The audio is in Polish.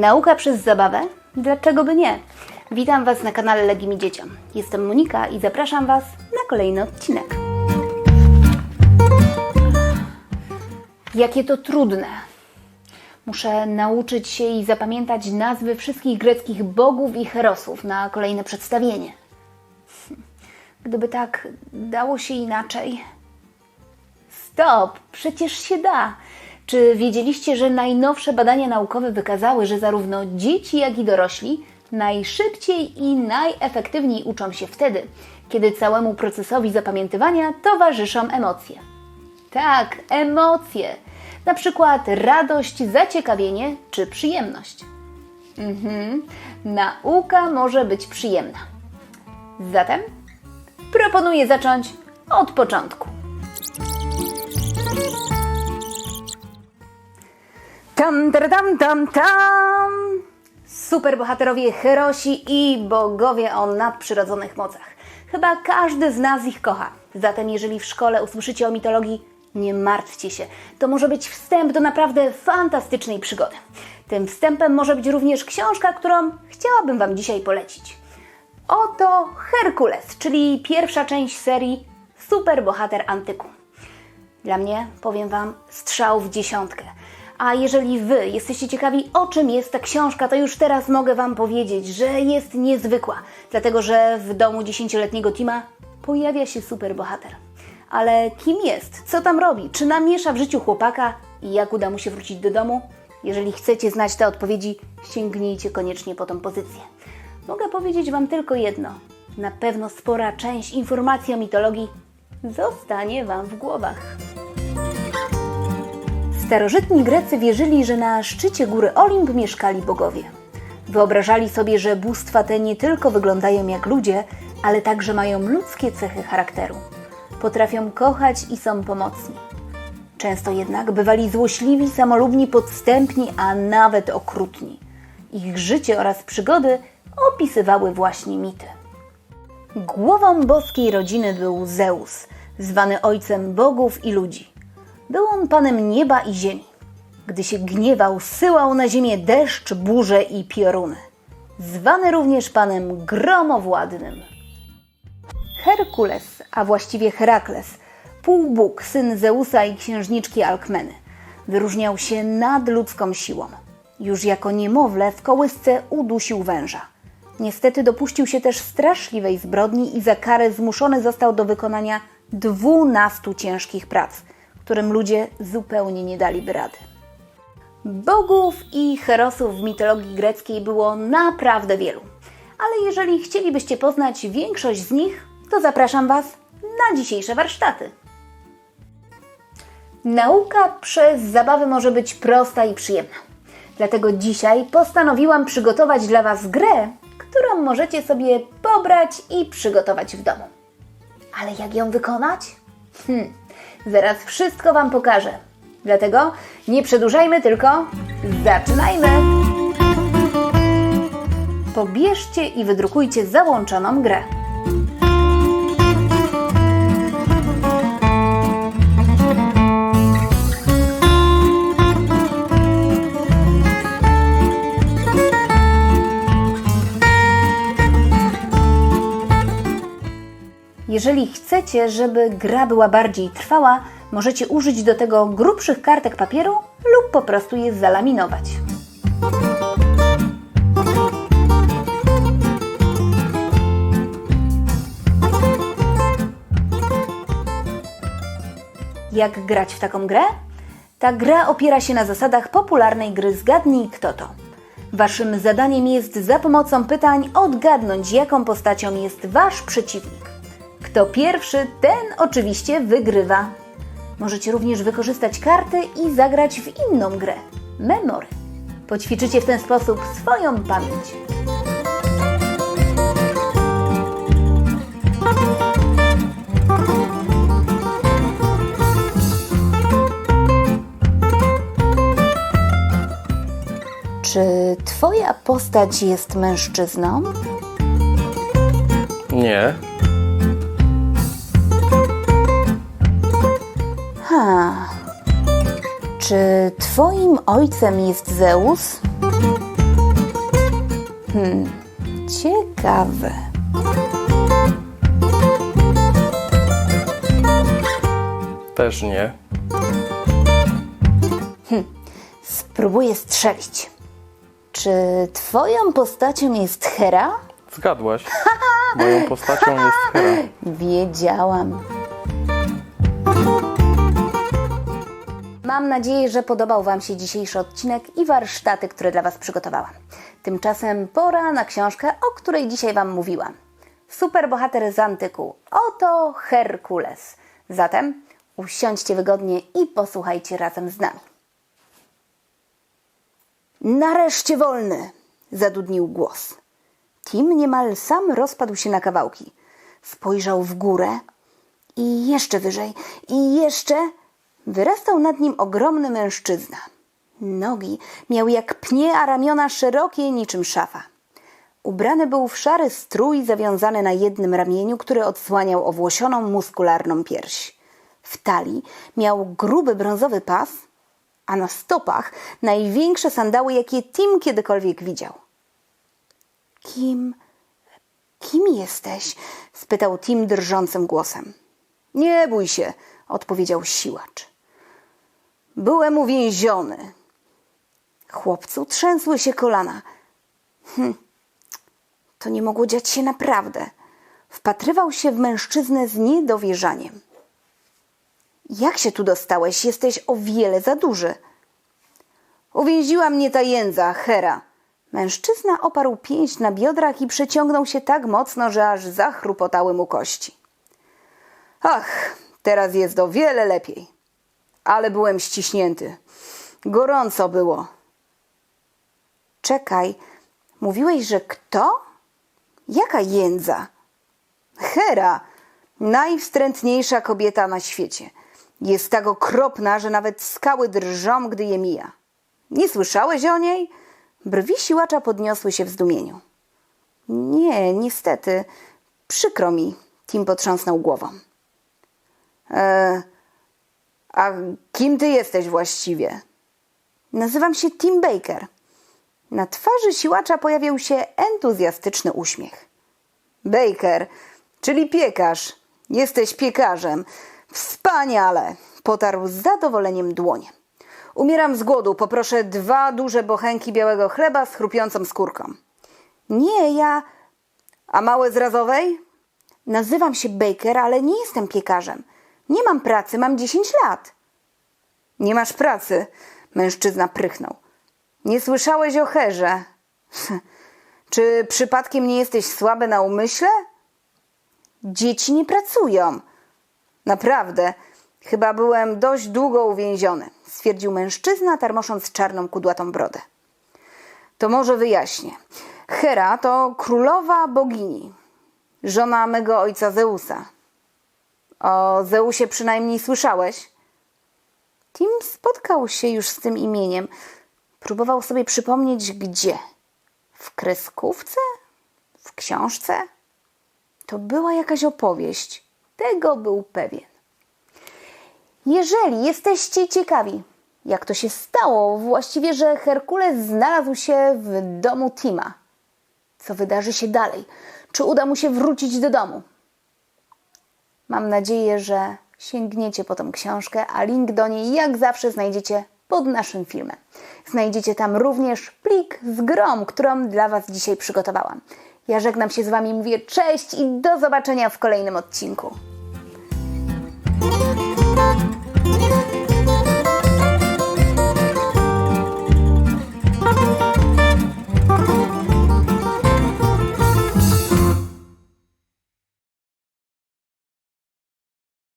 Nauka przez zabawę? Dlaczego by nie? Witam Was na kanale Legimi Dzieciom. Jestem Monika i zapraszam Was na kolejny odcinek. Jakie to trudne. Muszę nauczyć się i zapamiętać nazwy wszystkich greckich bogów i herosów na kolejne przedstawienie. Gdyby tak dało się inaczej. Stop, przecież się da. Czy wiedzieliście, że najnowsze badania naukowe wykazały, że zarówno dzieci, jak i dorośli najszybciej i najefektywniej uczą się wtedy, kiedy całemu procesowi zapamiętywania towarzyszą emocje? Tak, emocje. Na przykład radość, zaciekawienie czy przyjemność. Mhm. Nauka może być przyjemna. Zatem proponuję zacząć od początku. Tam, tam, tam, tam. Superbohaterowie, herosi i bogowie o nadprzyrodzonych mocach. Chyba każdy z nas ich kocha. Zatem jeżeli w szkole usłyszycie o mitologii, nie martwcie się. To może być wstęp do naprawdę fantastycznej przygody. Tym wstępem może być również książka, którą chciałabym Wam dzisiaj polecić. Oto Herkules, czyli pierwsza część serii Superbohater Antyku. Dla mnie, powiem Wam, strzał w dziesiątkę. A jeżeli Wy jesteście ciekawi, o czym jest ta książka, to już teraz mogę Wam powiedzieć, że jest niezwykła, dlatego że w domu dziesięcioletniego Tima pojawia się superbohater. Ale kim jest? Co tam robi? Czy namiesza w życiu chłopaka? I jak uda mu się wrócić do domu? Jeżeli chcecie znać te odpowiedzi, sięgnijcie koniecznie po tą pozycję. Mogę powiedzieć Wam tylko jedno. Na pewno spora część informacji o mitologii zostanie Wam w głowach. Starożytni Grecy wierzyli, że na szczycie góry Olimp mieszkali bogowie. Wyobrażali sobie, że bóstwa te nie tylko wyglądają jak ludzie, ale także mają ludzkie cechy charakteru. Potrafią kochać i są pomocni. Często jednak bywali złośliwi, samolubni, podstępni, a nawet okrutni. Ich życie oraz przygody opisywały właśnie mity. Głową boskiej rodziny był Zeus, zwany ojcem bogów i ludzi. Był on panem nieba i ziemi. Gdy się gniewał, syłał na ziemię deszcz, burze i pioruny. Zwany również panem gromowładnym. Herkules, a właściwie Herakles, półbóg, syn Zeusa i księżniczki Alkmeny, wyróżniał się nadludzką siłą. Już jako niemowlę w kołysce udusił węża. Niestety dopuścił się też straszliwej zbrodni i za karę zmuszony został do wykonania dwunastu ciężkich prac, którym ludzie zupełnie nie daliby rady. Bogów i herosów w mitologii greckiej było naprawdę wielu, ale jeżeli chcielibyście poznać większość z nich, to zapraszam Was na dzisiejsze warsztaty. Nauka przez zabawę może być prosta i przyjemna. Dlatego dzisiaj postanowiłam przygotować dla Was grę, którą możecie sobie pobrać i przygotować w domu. Ale jak ją wykonać? Hmm, zaraz wszystko Wam pokażę. Dlatego nie przedłużajmy, tylko zaczynajmy! Pobierzcie i wydrukujcie załączoną grę. Jeżeli chcecie, żeby gra była bardziej trwała, możecie użyć do tego grubszych kartek papieru lub po prostu je zalaminować. Jak grać w taką grę? Ta gra opiera się na zasadach popularnej gry Zgadnij kto to. Waszym zadaniem jest za pomocą pytań odgadnąć, jaką postacią jest wasz przeciwnik. Kto pierwszy, ten oczywiście wygrywa. Możecie również wykorzystać karty i zagrać w inną grę memory. Poćwiczycie w ten sposób swoją pamięć. Czy Twoja postać jest mężczyzną? Nie. Czy Twoim ojcem jest Zeus? Ciekawe. Też nie. Spróbuję strzelić. Czy twoją postacią jest Hera? Zgadłaś. Moją postacią jest Hera. Wiedziałam. Mam nadzieję, że podobał Wam się dzisiejszy odcinek i warsztaty, które dla Was przygotowałam. Tymczasem pora na książkę, o której dzisiaj Wam mówiłam. Superbohater z antyku. Oto Herkules. Zatem usiądźcie wygodnie i posłuchajcie razem z nami. Nareszcie wolny! zadudnił głos. Tim niemal sam rozpadł się na kawałki. Spojrzał w górę i jeszcze wyżej, i jeszcze. Wyrastał nad nim ogromny mężczyzna. Nogi miał jak pnie, a ramiona szerokie niczym szafa. Ubrany był w szary strój zawiązany na jednym ramieniu, który odsłaniał owłosioną, muskularną pierś. W talii miał gruby brązowy pas, a na stopach największe sandały, jakie Tim kiedykolwiek widział. Kim, kim jesteś? spytał Tim drżącym głosem. Nie bój się, odpowiedział siłacz. Byłem uwięziony. Chłopcu trzęsły się kolana. Hm, to nie mogło dziać się naprawdę. Wpatrywał się w mężczyznę z niedowierzaniem. Jak się tu dostałeś? Jesteś o wiele za duży. Uwięziła mnie ta jędza, Hera. Mężczyzna oparł pięść na biodrach i przeciągnął się tak mocno, że aż zachrupotały mu kości. Ach, teraz jest o wiele lepiej. Ale byłem ściśnięty. Gorąco było. Czekaj, mówiłeś, że kto? Jaka jędza? Hera, najwstrętniejsza kobieta na świecie. Jest tak okropna, że nawet skały drżą, gdy je mija. Nie słyszałeś o niej? Brwi siłacza podniosły się w zdumieniu. Nie, niestety. Przykro mi. Tim potrząsnął głową. E, a kim ty jesteś właściwie? Nazywam się Tim Baker. Na twarzy siłacza pojawił się entuzjastyczny uśmiech. Baker, czyli piekarz. Jesteś piekarzem. Wspaniale! Potarł z zadowoleniem dłonie. Umieram z głodu. Poproszę dwa duże bochenki białego chleba z chrupiącą skórką. Nie, ja. A małe z razowej? Nazywam się Baker, ale nie jestem piekarzem. Nie mam pracy, mam 10 lat. Nie masz pracy? Mężczyzna prychnął. Nie słyszałeś o herze? Czy przypadkiem nie jesteś słaby na umyśle? Dzieci nie pracują. Naprawdę, chyba byłem dość długo uwięziony, stwierdził mężczyzna, tarmosząc czarną kudłatą brodę. To może wyjaśnię. Hera to królowa bogini, żona mego ojca Zeusa. O Zeusie przynajmniej słyszałeś? Tim spotkał się już z tym imieniem. Próbował sobie przypomnieć gdzie. W kreskówce? W książce? To była jakaś opowieść. Tego był pewien. Jeżeli jesteście ciekawi, jak to się stało, właściwie, że Herkules znalazł się w domu Tima, co wydarzy się dalej, czy uda mu się wrócić do domu, mam nadzieję, że sięgniecie po tą książkę, a link do niej jak zawsze znajdziecie pod naszym filmem. Znajdziecie tam również plik z grom, którą dla Was dzisiaj przygotowałam. Ja żegnam się z Wami, mówię cześć i do zobaczenia w kolejnym odcinku.